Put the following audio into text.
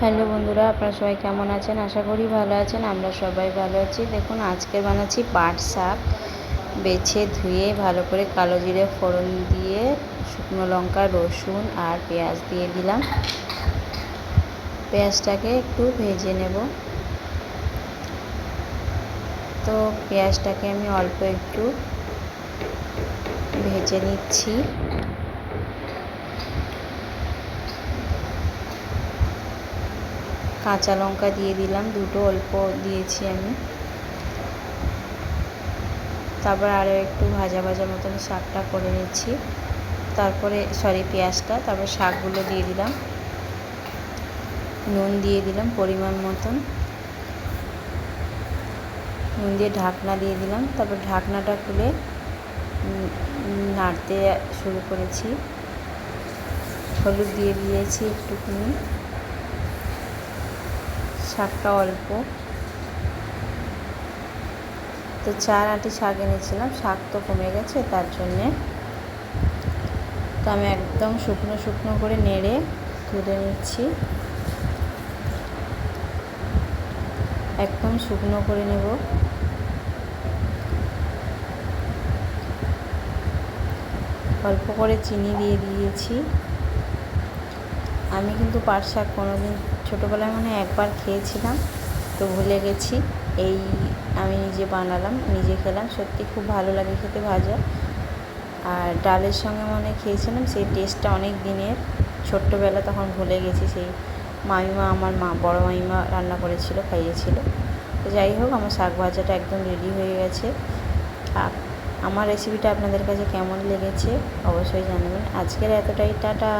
Hello বন্ধুরা, আপনারা সবাই কেমন আছেন? আশা করি ভালো আছেন, আমরা সবাই ভালো আছি। দেখুন, আজকে বানাচ্ছি পাট শাক। বেছে ধুয়ে ভালো করে কালো জিরে ফোড়ন দিয়ে শুকনো লঙ্কা, রসুন আর পেঁয়াজ দিয়ে দিলাম। পেঁয়াজটাকে একটু ভেজে নেব। তো পেঁয়াজটাকে আমি অল্প একটু ভেজে নিচ্ছি। কাঁচা লঙ্কা দিয়ে দিলাম, দুটো অল্প দিয়েছি আমি। তারপর আরও একটু ভাজা ভাজা মতন শাকটা করে নিচ্ছি। তারপরে সরি পেঁয়াজটা, তারপর শাকগুলো দিয়ে দিলাম। নুন দিয়ে দিলাম পরিমাণ মতন। নুন দিয়ে ঢাকনা দিয়ে দিলাম। তারপর ঢাকনাটা খুলে নাড়তে শুরু করেছি। হলুদ দিয়ে দিয়েছি একটুখানি। শাকটা অল্প। তো চার আটি শাক এনেছিলাম, শাক তো কমে গেছে তার জন্যে। তো আমি একদম শুকনো শুকনো করে নেড়ে তুলে নিচ্ছি। একদম শুকনো করে নেব। অল্প করে চিনি দিয়ে দিয়েছি। আমি কিন্তু পাট শাক কোনোদিন ছোটোবেলায় মানে একবার খেয়েছিলাম, তো ভুলে গেছি। এই আমি নিজে বানালাম, নিজে খেলাম, সত্যি খুব ভালো লাগে খেতে ভাজা। আর ডালের সঙ্গে মানে খেয়েছিলাম, সেই টেস্টটা অনেক দিনের। ছোট্টবেলা তখন ভুলে গেছি, সেই মামিমা আমার মা, বড় মামিমা রান্না করেছিল, খাইয়েছিল। তো যাই হোক, আমার শাক ভাজাটা একদম রেডি হয়ে গেছে। আমার রেসিপিটা আপনাদের কাছে কেমন লেগেছে অবশ্যই জানাবেন। আজকের এতটাই, টাটা!